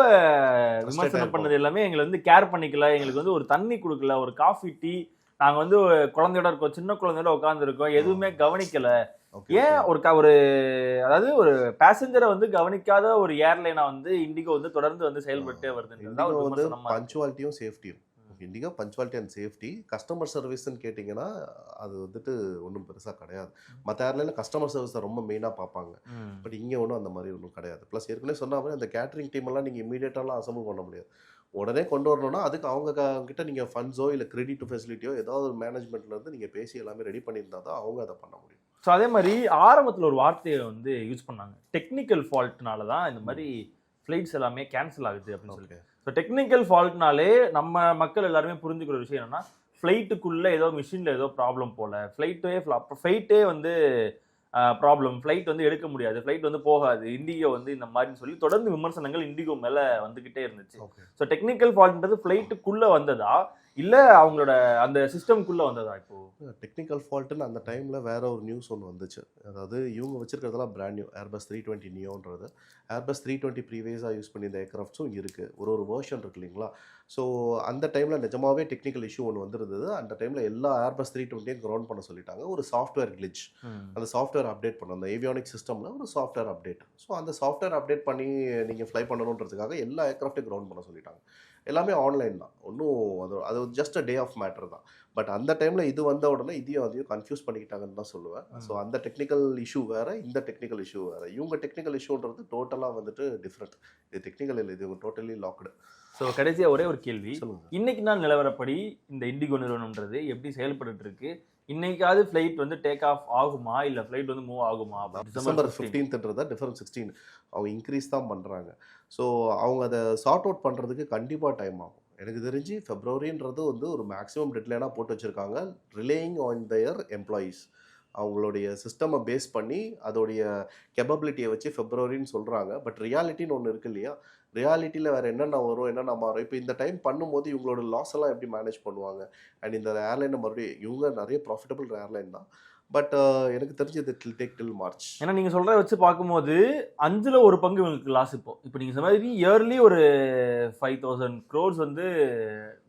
விமர்சனம். பண்ணது எல்லாமே எங்களை வந்து கேர் பண்ணிக்கல. எங்களுக்கு வந்து ஒரு தண்ணி கொடுக்கல ஒரு காஃபி டீ நாங்க வந்து குழந்தையோட இருக்கோம் சின்ன குழந்தையோட உட்கார்ந்து இருக்கோம் எதுவுமே கவனிக்கல. ஏன். ஒரு ஒரு அதாவது ஒரு பேசஞ்சரை வந்து கவனிக்காத ஒரு ஏர்லைனா வந்து இண்டிகோ வந்து தொடர்ந்து வந்து செயல்பட்டே இண்டிகோ வந்து. பஞ்சுவாலிட்டியும் சேஃப்டியும் IndiGo punctuality and safety customer சர்வீஸ்ன்னு கேட்டிங்கன்னா அது வந்துட்டு ஒன்றும் பெருசாக கிடையாது. மற்ற ஏர்லைனில் கஸ்டமர் சர்வீஸை ரொம்ப மெயினாக பார்ப்பாங்க. பட் இங்கே ஒன்றும் அந்த மாதிரி ஒன்றும் கிடையாது. ப்ளஸ் ஏற்கனவே சொன்ன மாதிரி அந்த கேட்ரிங் டீம் எல்லாம் நீங்கள் இமீடியட்டாலாம் அசம்பிள் பண்ண முடியாது. உடனே கொண்டு வரணும்னா அதுக்கு அவங்க கிட்ட நீங்கள் ஃபண்ட்ஸோ இல்லை கிரெடிட் ஃபெசிலிட்டியோ ஏதாவது ஒரு மேனேஜ்மெண்ட்ல இருந்து நீங்கள் பேசி எல்லாமே ரெடி பண்ணியிருந்தா தான் அவங்க அதை பண்ண முடியும். ஸோ அதே மாதிரி ஆரம்பத்தில் ஒரு வார்த்தையை வந்து யூஸ் பண்ணாங்க. டெக்னிக்கல் ஃபால்ட்னால தான் இந்த மாதிரி ஃப்ளைட்ஸ் எல்லாமே கேன்சல் ஆகுது அப்படின்னு சொல்லி ஓகே. ஸோ டெக்னிக்கல் ஃபால்ட்னாலே நம்ம மக்கள் எல்லாருமே புரிஞ்சுக்கிற விஷயம் என்னன்னா ஃப்ளைட்டுக்குள்ள ஏதோ மிஷினில் ஏதோ ப்ராப்ளம் போல. ஃப்ளைட்டே ஃப்ளைட்டே வந்து ப்ராப்ளம் ஃப்ளைட் வந்து எடுக்க முடியாது. ஃப்ளைட் வந்து போகாது. இண்டிகோ வந்து இந்த மாதிரின்னு சொல்லி தொடர்ந்து விமர்சனங்கள் இண்டிகோ மேலே வந்துக்கிட்டே இருந்துச்சு. ஸோ டெக்னிக்கல் ஃபால்ட்ன்றது ஃப்ளைட்டுக்குள்ளே வந்ததா? இல்ல அவங்களோட அந்த சிஸ்டம்குள்ள வந்ததா இப்போ? டெக்னிக்கல் ஃபால்ட்டுன்னு அந்த டைமில் வேற ஒரு நியூஸ் ஒன்று வந்துச்சு. அதாவது இவங்க வச்சிருக்கிறதெல்லாம் brand new Airbus three twenty நியோன்றது Airbus three twenty ப்ரீவியஸாக யூஸ் பண்ணி இந்த ஏர்க்ராஃப்ட்ஸும் இருக்குது ஒரு ஒரு வேர்ஷன் இருக்கு இல்லைங்களா? ஸோ அந்த டைமில் நிஜமாவே டெக்னிக்கல் இஷ்யூ ஒன்று வந்திருந்தது. அந்த டைமில் எல்லா ஏர்பஸ் த்ரீ டுவெண்ட்டியும் க்ரௌண்ட் பண்ண சொல்லிட்டாங்க. ஒரு சாஃப்ட்வேர் glitch. அந்த சாஃப்ட்வேர் அப்டேட் பண்ணணும் அந்த ஏவியானிக் சிஸ்டமில் ஒரு சாஃப்ட்வேர் அப்டேட் ஸோ அந்த சாஃப்ட்வேர் அப்டேட் பண்ணி நீங்கள் ஃப்ளை பண்ணணுன்றதுக்காக எல்லா ஏர்க்ராஃப்ட்டையும் கிரவுண்ட் பண்ண சொல்லிட்டாங்க. எல்லாமே ஆன்லைன் தான். ஒன்றும் அது அது just a day off matter தான். பட் அந்த டைமில் இது வந்த உடனே இதையும் அதையும் கன்ஃபியூஸ் பண்ணிக்கிட்டாங்கன்னு தான் சொல்லுவேன். ஸோ அந்த டெக்னிக்கல் இஷ்யூ வேறு இந்த டெக்னிக்கல் இஷ்யூ வேறு. இவங்க டெக்னிக்கல் இஷ்யூன்றது டோட்டலாக வந்துட்டு டிஃப்ரெண்ட் இது டெக்னிக்கல் இல்லை இது டோட்டலி லாக்டு ஸோ கடைசியா ஒரே ஒரு கேள்வி. இன்னைக்கு நாள் நிலவரப்படி இந்த இண்டிகோ நிறுவனம்ன்றது எப்படி செயல்பட்டு இருக்கு? இன்னைக்காவது ஃபிளைட் வந்து டேக் ஆஃப் ஆகுமா? இல்ல ஃபிளைட் வந்து மூவ் ஆகுமா? டிசம்பர் ஃபிஃப்டீன்த்ன்றதா டிஃபரன்ஸ் சிக்ஸ்டீன் அவங்க இன்க்ரீஸ் தான் பண்ணுறாங்க ஸோ அவங்க அதை சார்ட் அவுட் பண்ணுறதுக்கு கண்டிப்பாக டைம் ஆகும். எனக்கு தெரிஞ்சு ஃபெப்ரவரின்றது வந்து ஒரு மேக்ஸிமம் டெட்லைனாக போட்டு வச்சுருக்காங்க. ரிலேயிங் ஆன் தயர் எம்ப்ளாயீஸ் அவங்களுடைய சிஸ்டமை பேஸ் பண்ணி அதோடைய கெப்பபிலிட்டியை வச்சு ஃபெப்ரவரின்னு சொல்கிறாங்க பட் ரியாலிட்டின்னு ஒன்று இருக்கு இல்லையா? ரியாலிட்டியில் வேறு என்னென்ன வரும் என்னென்ன மாறும்? இப்போ இந்த டைம் பண்ணும்போது இவங்களோட லாஸ் எல்லாம் எப்படி மேனேஜ் பண்ணுவாங்க? அண்ட் இந்த ஏர்லைனை மறுபடியும் இவங்க நிறைய ப்ராஃபிட்டபிள் ஏர்லைன் தான். பட் எனக்கு தெரிஞ்சு இது டில் டேக் டில் மார்ச் ஏன்னா நீங்க சொல்றத வச்சு பார்க்கும்போது அஞ்சுல ஒரு பங்கு இவங்களுக்கு லாஸ் இப்போ. இப்போ நீங்க சொன்ன மாதிரி இயர்லி ஒரு ஃபைவ் தௌசண்ட் க்ரோர்ஸ் வந்து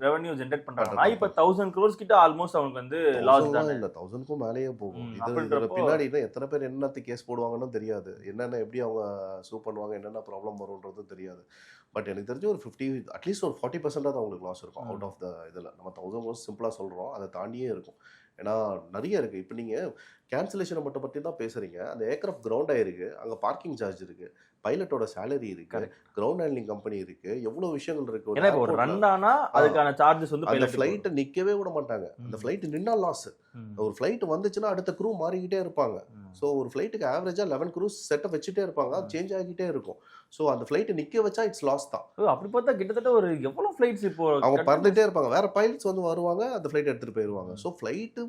ரெவன்யூ ஜென்ரேட் பண்றாங்கன்னா இப்போ தௌசண்ட் க்ரோர்ஸ் கிட்ட ஆல்மோஸ்ட் அவங்களுக்கு வந்து லாஸ் தானே. இல்லை தௌசண்ட்க்கும் மேலேயே போகும். இது பின்னாடி எத்தனை பேர் என்னத்து கேஸ் போடுவாங்கன்னு தெரியாது. என்னென்ன எப்படி அவங்க சூ பண்ணுவாங்க என்னென்ன ப்ராப்ளம் வரும்ன்றதும் தெரியாது. பட் எனக்கு தெரிஞ்சு ஒரு ஃபிஃப்டி அட்லீஸ்ட் ஒரு ஃபார்ட்டி பர்சன்டாக அவங்களுக்கு லாஸ் இருக்கும். அவுட் ஆஃப் த இதில். நம்ம தௌசண்ட் க்ரோஸ் சிம்பிளாக சொல்கிறோம் அதை தாண்டியே இருக்கும். ஏன்னா நிறைய இருக்குது இப்போ நீங்கள் கேன்சலேஷனை மட்டும் பற்றி தான் பேசுகிறீங்க அந்த ஏர்க்ராஃப்ட் கிரவுண்ட் ஆயிருக்கு. அங்கே பார்க்கிங் சார்ஜ் இருக்குது பைலட்டோட சேலரி இருக்குது. கிரவுண்ட் ஹேண்ட்லிங் கம்பெனி இருக்குது எவ்வளோ விஷயங்கள் இருக்குது ஒரு ரன் ஆனா அதுக்கான சார்ஜஸ் வந்து அந்த ஃப்ளைட்டை நிற்கவே விட மாட்டாங்க. அந்த ம். ஃப்ளைட் நின்னா லாஸ். ஒரு ஃப்ளைட் வந்துச்சுன்னா அடுத்த க்ரூ மாறிக்கிட்டே இருப்பாங்க. ஸோ ஒரு ஃப்ளைட்டுக்கு ஆவரேஜாக லெவன் க்ரூஸ் செட்டப் வச்சுட்டே இருப்பாங்க. சேஞ்ச் ஆகிட்டே இருக்கும். ஸோ அந்த ஃப்ளைட்டை நிற்க வச்சா இட்ஸ் லாஸ் தான். அப்படி பார்த்தா கிட்டத்தட்ட ஒரு எவ்வளவு ஃபிளைட்ஸ் இப்போ அவங்க பறந்துட்டே இருப்பாங்க. வேற பைலட்ஸ் வந்து வருவாங்க அந்த ஃப்ளைட் எடுத்துகிட்டு போயிடுவாங்க. ஸோ ஃப்ளைட்டு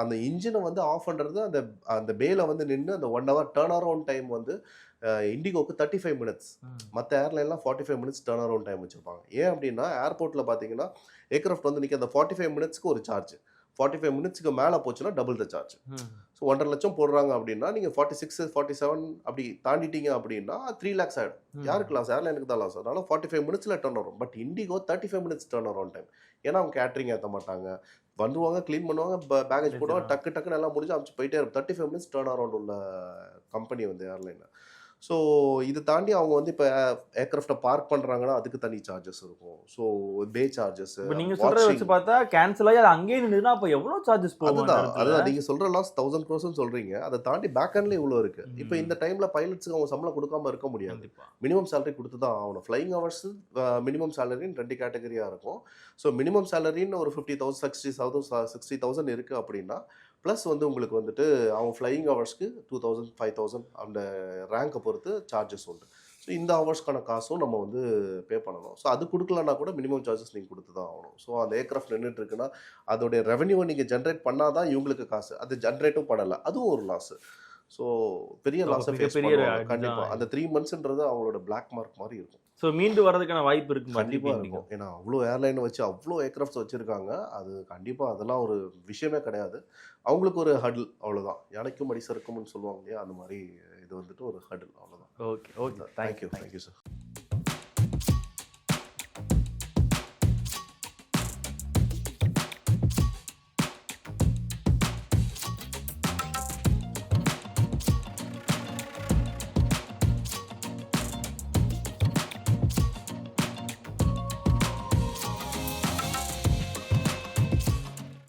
அந்த இன்ஜினை வந்து ஆஃப் பண்ணுறது அந்த அந்த பேல வந்து நின்று அந்த one hour turn around time வந்து இண்டிகோக்கு தேர்ட்டி ஃபைவ் மினிட்ஸ். மற்ற ஏர்லைன்லாம் forty five minutes turn around time வச்சிருப்பாங்க. ஏன் அப்படின்னா ஏர்போர்ட்டில் பார்த்தீங்கன்னா ஏர்க்ராஃப்ட் வந்து நிற்க அந்த ஃபார்ட்டி ஃபைவ் மினிட்ஸ்க்கு ஒரு சார்ஜ் ஃபார்ட்டி ஃபைவ் மினிட்ஸ்க்கு மேலே போச்சுன்னா டபுள் த சார்ஜ். ஸோ ஒன்றரை லட்சம் போடுறாங்க அப்படின்னா நீங்கள் ஃபார்ட்டி சிக்ஸ் ஃபார்ட்டி செவன் அப்படி தாண்டிட்டீங்க அப்படின்னா த்ரீ லேக்ஸ் ஆகிடும். யாருக்கு லாஸ் ஏர்லைனுக்கு தான் லாஸ் அதனால ஃபார்ட்டி ஃபைவ் மினிட்ஸில் டர்ன் வரும். But IndiGo thirty five minutes turn around time ஏன்னா அவங்க கேட்ரிங் ஏற்ற மாட்டாங்க. வந்துருவாங்க க்ளீன் பண்ணுவாங்க பேகேஜ் போடுவாங்க. டக்கு டக்குன்னு எல்லாம் முடிஞ்சு அமிச்சு போயிட்டே இருக்கும். Thirty five minutes turn around உள்ள கம்பெனி வந்து ஏர்லைன் ஸோ இது தாண்டி அவங்க வந்து இப்போ ஏர்க்ராஃப்டை பார்க் பண்ணுறாங்கன்னா அதுக்கு தனி சார்ஜஸ் இருக்கும். ஸோ பே சார்ஜஸ் இப்போ நீங்க சொல்றத வச்சு பார்த்தா கேன்சல் ஆகி அது அங்கேயே நின்றுனா அப்போ எவ்வளவு சார்ஜஸ் அதுதான்? அதுதான். நீங்க சொல்ற லாஸ் தௌசண்ட் க்ரோஸ்னு சொல்றீங்க. அதை தாண்டி பேக் ஹேண்ட்ல இவ்வளோ இருக்கு. ம். இப்போ இந்த டைம்ல பைலட்ஸுக்கு அவங்க சம்பளம் கொடுக்காம இருக்க முடியாது. மினிமம் சேலரி கொடுத்து தான் ஆகணும். ஃப்ளைங் ஹவர்ஸ் மினிமம் சேலரின்னு ரெண்டு கேட்டகரியாக இருக்கும். ஸோ மினிமம் சேலரின்னு ஒரு fifty thousand sixty thousand sixty thousand இருக்குது அப்படின்னா ப்ளஸ் வந்து உங்களுக்கு வந்துட்டு அவங்க ஃப்ளையிங் ஹவர்ஸ்க்கு டூ தௌசண்ட் ஃபைவ் தௌசண்ட் அந்த ரேங்கை பொறுத்து சார்ஜஸ் உண்டு. ஸோ இந்த ஹவர்ஸ்க்கான காசும் நம்ம வந்து பே பண்ணணும். ஸோ அது கொடுக்கலன்னா கூட மினிமம் சார்ஜஸ் நீங்கள் கொடுத்து தான் ஆகணும். ஸோ அந்த ஏர்க்ராஃப்ட் நின்றுட்டு இருக்குன்னா அதோடைய ரெவன்யூவை நீங்கள் ஜென்ரேட் பண்ணால் தான் இவங்களுக்கு காசு. அது ஜென்ரேட்டும் பண்ணலை. அதுவும் ஒரு லாஸு ஸோ பெரிய லாஸை இதுதான் கண்டிப்பாக. அந்த த்ரீ மந்த்ஸ்ன்றது அவங்களோட பிளாக் மார்க் மாதிரி இருக்கும். ஸோ மீண்டு வர்றதுக்கான வாய்ப்பு இருக்கு கண்டிப்பா இருக்கும். ஏன்னா அவ்வளோ ஏர்லைனை வச்சு அவ்வளோ ஏர்க்ராஃப்ட்ஸ் வச்சிருக்காங்க. அது கண்டிப்பா அதெல்லாம் ஒரு விஷயமே கிடையாது. அவங்களுக்கு ஒரு ஹடில் அவ்வளவுதான். யானைக்கும் அடி சறுக்கும்னு சொல்லுவாங்க இல்லையா அந்த மாதிரி இது வந்துட்டு ஒரு ஹடில் அவ்வளவுதான். Okay okay thank you thank you sir